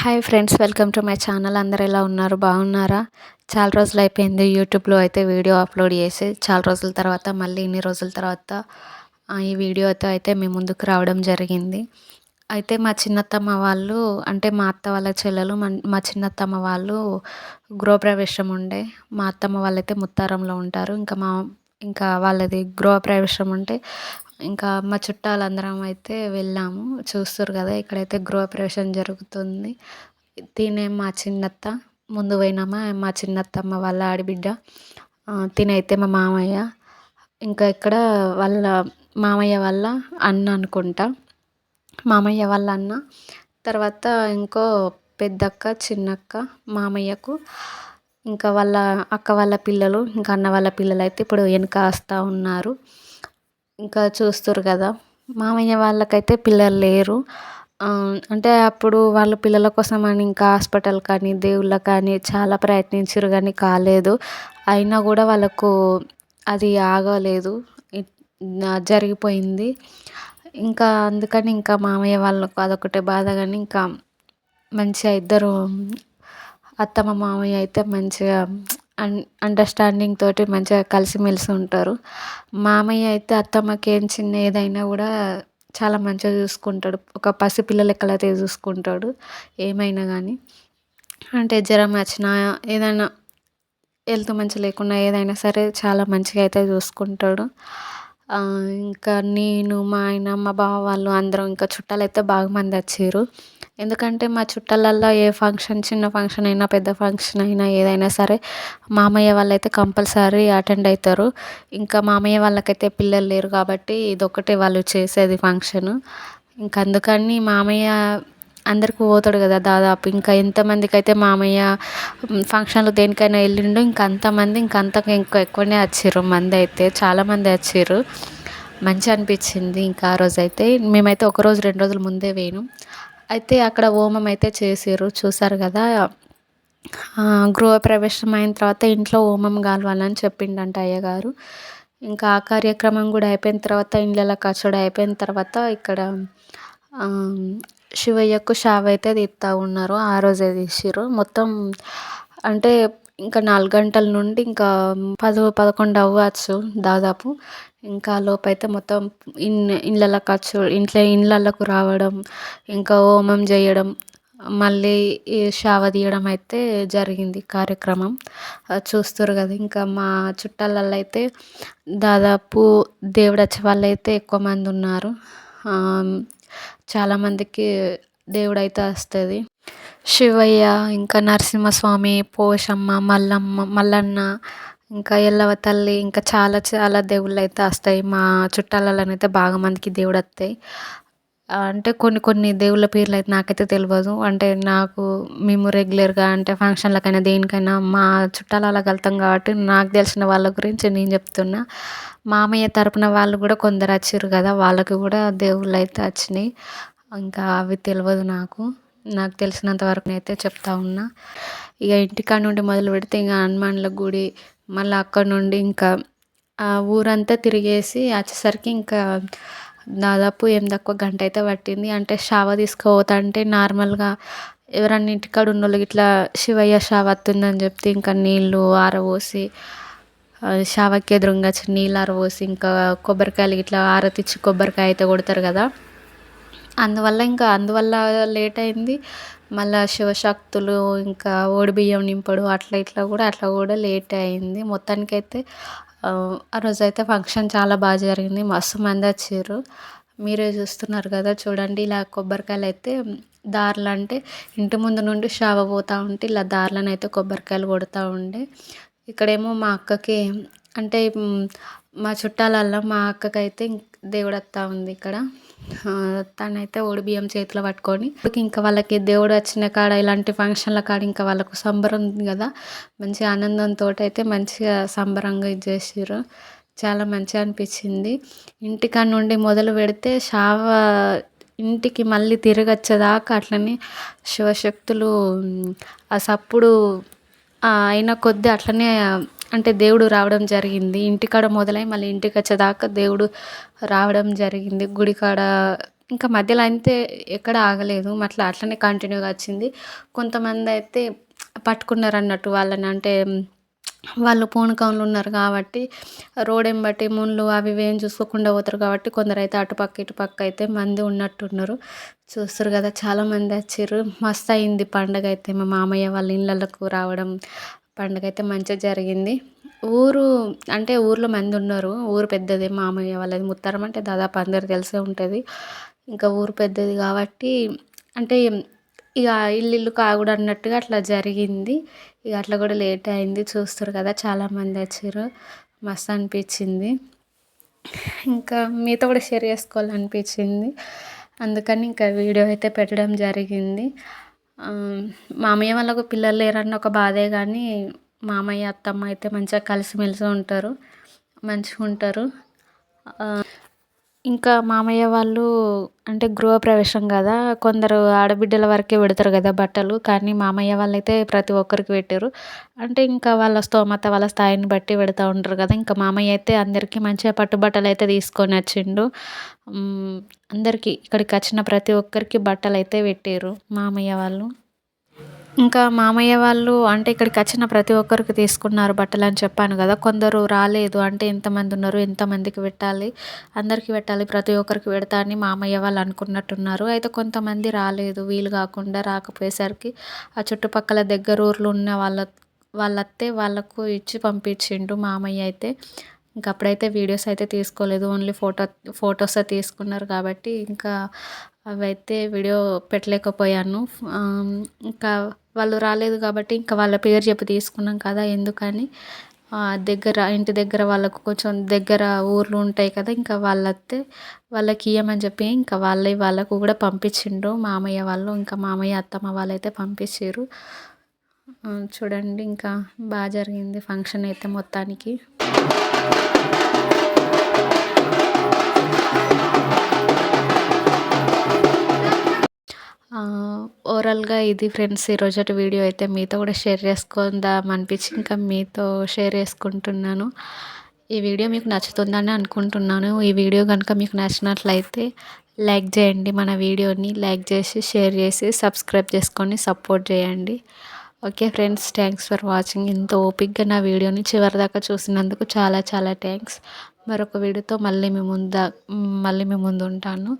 Hi friends welcome to my channel. అందరు ఎలా ఉన్నారు? బాగున్నారా? చాలా రోజులు అయిపోయింది యూట్యూబ్లో అయితే వీడియో అప్లోడ్ చేసి. చాలా రోజుల తర్వాత మళ్ళీ ఇన్ని రోజుల తర్వాత ఈ వీడియోతో అయితే మీ ముందుకు రావడం జరిగింది. అయితే మా చిన్నత్తమ్మ వాళ్ళు అంటే మా అత్త వాళ్ళ చెల్లెలు మా చిన్నత్తమ్మ వాళ్ళు గృహప్రవేశం ఉండే. మా అత్తమ్మ వాళ్ళైతే ముత్తారంలో ఉంటారు. ఇంకా మా ఇంకా వాళ్ళది గృహప్రవేశం ఉంటే ఇంకా మా చుట్టాలందరం అయితే వెళ్ళాము. చూస్తారు కదా ఇక్కడైతే గృహప్రవేశం జరుగుతుంది. తినే మా చిన్నత్త ముందు పోయినామా? మా చిన్నత్తమ్మ వాళ్ళ ఆడబిడ్డ. తినైతే మా మామయ్య. ఇంకా ఇక్కడ వాళ్ళ మామయ్య వాళ్ళ అన్న అనుకుంటా. మామయ్య వాళ్ళ అన్న. తర్వాత ఇంకో పెద్దక్క చిన్నక్క మామయ్యకు. ఇంకా వాళ్ళ అక్క వాళ్ళ పిల్లలు ఇంకా అన్న వాళ్ళ పిల్లలు అయితే ఇప్పుడు వెనక వస్తూ ఉన్నారు. ఇంకా చూస్తుర్రు కదా. మామయ్య వాళ్ళకైతే పిల్లలు లేరు. అంటే అప్పుడు వాళ్ళు పిల్లల కోసం అని ఇంకా హాస్పిటల్ కానీ దేవుళ్ళ కానీ చాలా ప్రయత్నించారు కానీ కాలేదు. అయినా కూడా వాళ్ళకు అది ఆగలేదు. జరిగిపోయింది. ఇంకా అందుకని ఇంకా మామయ్య వాళ్ళకు అదొకటే బాధ కానీ ఇంకా మంచిగా ఇద్దరు అత్తమ్మ మామయ్య అయితే మంచిగా అన్ అండర్స్టాండింగ్ తోటి మంచిగా కలిసిమెలిసి ఉంటారు. మామయ్య అయితే అత్తమ్మకి ఏం చిన్న ఏదైనా కూడా చాలా మంచిగా చూసుకుంటాడు. ఒక పసిపిల్ల లెక్కలైతే చూసుకుంటాడు. ఏమైనా కానీ అంటే జ్వరం వచ్చినా ఏదైనా హెల్త్ మంచిగా లేకున్నా ఏదైనా సరే చాలా మంచిగా అయితే చూసుకుంటాడు. ఇంకా నేను మా ఆయన మా బావ వాళ్ళు అందరం ఇంకా చుట్టాలు అయితే బాగా మంది వచ్చారు. ఎందుకంటే మా చుట్టాలల్లో ఏ ఫంక్షన్ చిన్న ఫంక్షన్ అయినా పెద్ద ఫంక్షన్ అయినా ఏదైనా సరే మామయ్య వాళ్ళైతే కంపల్సరీ అటెండ్ అవుతారు ఇంకా మామయ్య వాళ్ళకైతే పిల్లలు లేరు కాబట్టి ఇదొక్కటే వాళ్ళు చేసేది ఫంక్షన్. ఇంకా అందుకని మామయ్య అందరికి పోతాడు కదా దాదాపు. ఇంకా ఎంతమందికి అయితే మామయ్య ఫంక్షన్లు దేనికైనా వెళ్ళిండో ఇంకా అంతమంది ఇంకా అంతకు ఇంకా ఎక్కువనే వచ్చారు మంది అయితే చాలామంది వచ్చారు మంచిగా అనిపించింది ఇంకా ఆ రోజైతే. మేమైతే ఒక రోజు రెండు రోజుల ముందే పోయినాం. అయితే అక్కడ హోమం అయితే చేసారు చూసారు కదా? గృహప్రవేశం అయిన తర్వాత ఇంట్లో హోమం కాలవాలని చెప్పిండంట అయ్యగారు. ఇంకా ఆ కార్యక్రమం కూడా అయిపోయిన తర్వాత ఇండ్లలో కచ్చడి అయిపోయిన తర్వాత ఇక్కడ శివయ్యకు షావ్ అయితే తీస్తూ ఉన్నారు. ఆ రోజే తీసిర్రు. మొత్తం అంటే ఇంకా నాలుగు గంటల నుండి ఇంకా పదో పదకొండు అవ్వచ్చు దాదాపు. ఇంకా లోపైతే మొత్తం ఇన్ ఇళ్ళలో ఖర్చు ఇంట్లో ఇళ్ళకు రావడం ఇంకా హోమం చేయడం మళ్ళీ ఈ షావ తీయడం అయితే జరిగింది కార్యక్రమం. చూస్తారు కదా ఇంకా మా చుట్టాలల్లో అయితే దాదాపు దేవుడు వచ్చే వాళ్ళు అయితే ఎక్కువ మంది ఉన్నారు. చాలామందికి దేవుడు అయితే వస్తుంది. శివయ్య ఇంకా నరసింహస్వామి పోషమ్మ మల్లమ్మ మల్లన్న ఇంకా ఎల్లవ తల్లి ఇంకా చాలా చాలా దేవుళ్ళు అయితే వస్తాయి. మా చుట్టాలలోనైతే బాగా మందికి దేవుడు వస్తాయి అంటే కొన్ని కొన్ని దేవుళ్ళ పేర్లు అయితే నాకైతే తెలియదు అంటే నాకు మేము రెగ్యులర్గా అంటే ఫంక్షన్లకైనా దేనికైనా మా చుట్టాలలో వెళ్తాం కాబట్టి నాకు తెలిసిన వాళ్ళ గురించి నేను చెప్తున్నా. మామయ్య తరపున వాళ్ళు కూడా కొందరు వచ్చారు కదా వాళ్ళకి కూడా దేవుళ్ళు అయితే వచ్చినాయి. ఇంకా అవి తెలియదు నాకు. నాకు తెలిసినంత వరకు అయితే చెప్తా ఉన్నా. ఇక ఇంటికాడ నుండి మొదలు పెడితే ఇంకా హనుమాన్ల గుడి మళ్ళీ అక్కడ నుండి ఇంకా ఊరంతా తిరిగేసి వచ్చేసరికి ఇంకా దాదాపు ఏం తక్కువ గంట అయితే పట్టింది. అంటే షావ తీసుకుపోతా అంటే నార్మల్గా ఎవరన్నా ఇంటికాడ ఉన్నోళ్ళు ఇట్లా శివయ్య షావ వస్తుందని చెప్తే ఇంకా నీళ్ళు ఆరబోసి షావకి ఎదురుగా నీళ్ళు ఆరబోసి ఇంకా కొబ్బరికాయలు ఇట్లా ఆరతిచ్చి కొబ్బరికాయ అయితే కొడతారు కదా. అందువల్ల ఇంకా అందువల్ల లేట్ అయింది. మళ్ళా శివశక్తులు ఇంకా బియ్యం నింపడు అట్లా ఇట్లా కూడా అట్లా కూడా లేట్ అయింది. మొత్తానికైతే ఆ రోజైతే ఫంక్షన్ చాలా బాగా జరిగింది. మస్తు మంది వచ్చారు. మీరే చూస్తున్నారు కదా చూడండి ఇలా కొబ్బరికాయలు అయితే దారిలో అంటే ఇంటి ముందు నుండి షావ పోతూ ఉంటే ఇలా దారిలోనైతే అయితే కొబ్బరికాయలు కొడుతూ ఉండే. ఇక్కడేమో మా అక్కకి అంటే మా చుట్టాలల్లో మా అక్కకైతే దేవుడు ఉంది ఇక్కడ. తనైతే బియ్యం చేతిలో పట్టుకొని ఇంకా వాళ్ళకి దేవుడు వచ్చిన కాడ ఇలాంటి ఫంక్షన్ల కాడ ఇంకా వాళ్ళకు సంబరం ఉంది కదా. మంచి ఆనందంతో అయితే మంచిగా సంబరంగా ఇది చేసారు చాలా మంచిగా అనిపించింది. ఇంటికాడ నుండి మొదలు పెడితే షావ ఇంటికి మళ్ళీ తిరిగి వచ్చేదాకా అట్లనే శివశక్తులు ఆ సప్పుడు అయిన కొద్దీ అట్లనే అంటే దేవుడు రావడం జరిగింది. ఇంటికాడ మొదలై మళ్ళీ ఇంటికి వచ్చేదాకా దేవుడు రావడం జరిగింది. గుడికాడ ఇంకా మధ్యలో అయితే ఎక్కడ ఆగలేదు. అట్లా అట్లనే కంటిన్యూగా వచ్చింది. కొంతమంది అయితే పట్టుకున్నారు అన్నట్టు వాళ్ళని. అంటే వాళ్ళు పూనకంలో ఉన్నారు కాబట్టి రోడ్ ఎంబట్టి ముళ్ళు అవి ఏం చూసుకోకుండా పోతారు కాబట్టి కొందరు అయితే అటుపక్క ఇటుపక్క అయితే మంది ఉన్నట్టున్నారు. చూస్తారు కదా చాలామంది వచ్చారు. మస్తు అయింది పండగ అయితే మా మామయ్య వాళ్ళ ఇళ్ళకు రావడం పండుగ అయితే మంచిగా జరిగింది. ఊరు అంటే ఊర్లో మంది ఉన్నారు. ఊరు పెద్దది మామయ్య వాళ్ళది. ముత్తారం అంటే దాదాపు అందరికి తెలిసే ఉంటుంది. ఇంకా ఊరు పెద్దది కాబట్టి అంటే ఇక ఇల్లు ఇల్లు కాగుడు అన్నట్టుగా అట్లా జరిగింది. ఇక అట్లా కూడా లేట్ అయింది. చూస్తారు కదా చాలామంది వచ్చారు. మస్తు అనిపించింది. ఇంకా మీతో కూడా షేర్ చేసుకోవాలనిపించింది. అందుకని ఇంకా వీడియో అయితే పెట్టడం జరిగింది. మామయ్య వాళ్ళకు పిల్లలు లేరన్న ఒక బాధే కానీ మామయ్య అత్తమ్మ అయితే మంచిగా కలిసిమెలిసి ఉంటారు మంచిగా ఉంటారు ఇంకా మామయ్య వాళ్ళు అంటే గృహప్రవేశం కదా కొందరు ఆడబిడ్డల వరకే పెడతారు కదా బట్టలు కానీ మామయ్య వాళ్ళు అయితే ప్రతి ఒక్కరికి పెట్టారు. అంటే ఇంకా వాళ్ళ స్తోమత వాళ్ళ స్థాయిని బట్టి పెడతా ఉంటారు కదా ఇంకా మామయ్య అయితే అందరికీ మంచిగా పట్టు బట్టలు అయితే తీసుకొని వచ్చిండు. అందరికీ ఇక్కడికి వచ్చిన ప్రతి ఒక్కరికి బట్టలు అయితే పెట్టారు మామయ్య వాళ్ళు. ఇంకా మామయ్య వాళ్ళు అంటే ఇక్కడికి వచ్చిన ప్రతి ఒక్కరికి తీసుకున్నారు బట్టలు అని చెప్పాను కదా. కొందరు రాలేదు అంటే ఎంతమంది ఉన్నారు ఎంతమందికి పెట్టాలి అందరికీ పెట్టాలి ప్రతి ఒక్కరికి పెడతా అని మామయ్య వాళ్ళు అనుకున్నట్టున్నారు. అయితే కొంతమంది రాలేదు వీలు కాకుండా రాకపోయేసరికి ఆ చుట్టుపక్కల దగ్గర ఊర్లో ఉన్న వాళ్ళ వాళ్ళత్తే వాళ్ళకు ఇచ్చి పంపించిండు మామయ్య అయితే. ఇంకా అప్పుడైతే వీడియోస్ అయితే తీసుకోలేదు ఓన్లీ ఫోటో ఫొటోస్ తీసుకున్నారు కాబట్టి ఇంకా అవైతే వీడియో పెట్టలేకపోయాను. ఇంకా వాళ్ళు రాలేదు కాబట్టి ఇంకా వాళ్ళ పేరు చెప్పి తీసుకున్నాం కదా ఎందుకని. దగ్గర ఇంటి దగ్గర వాళ్ళకు కొంచెం దగ్గర ఊర్లు ఉంటాయి కదా ఇంకా వాళ్ళతే వాళ్ళకి ఇవ్వమని చెప్పి ఇంకా వాళ్ళే వాళ్ళకు కూడా పంపించిండ్రు. మామయ్య వాళ్ళు ఇంకా మామయ్య అత్తమ్మ వాళ్ళైతే పంపించారు చూడండి ఇంకా బాగా జరిగింది ఫంక్షన్ అయితే మొత్తానికి. ఓవరాల్గా ఇది ఫ్రెండ్స్ ఈరోజటి వీడియో అయితే మీతో కూడా షేర్ చేసుకుందాం అనిపించి ఇంకా మీతో షేర్ చేసుకుంటున్నాను. ఈ వీడియో మీకు నచ్చుతుందని అనుకుంటున్నాను. ఈ వీడియో కనుక మీకు నచ్చినట్లయితే లైక్ చేయండి మన వీడియోని లైక్ చేసి షేర్ చేసి సబ్స్క్రైబ్ చేసుకొని సపోర్ట్ చేయండి. Okay friends thanks for watching. ఇంత ఓపిక్గా నా వీడియోని చివరిదాకా చూసినందుకు చాలా చాలా థ్యాంక్స్. మరొక వీడియోతో మళ్ళీ మీ ముందు మళ్ళీ మీ ముందు ఉంటాను.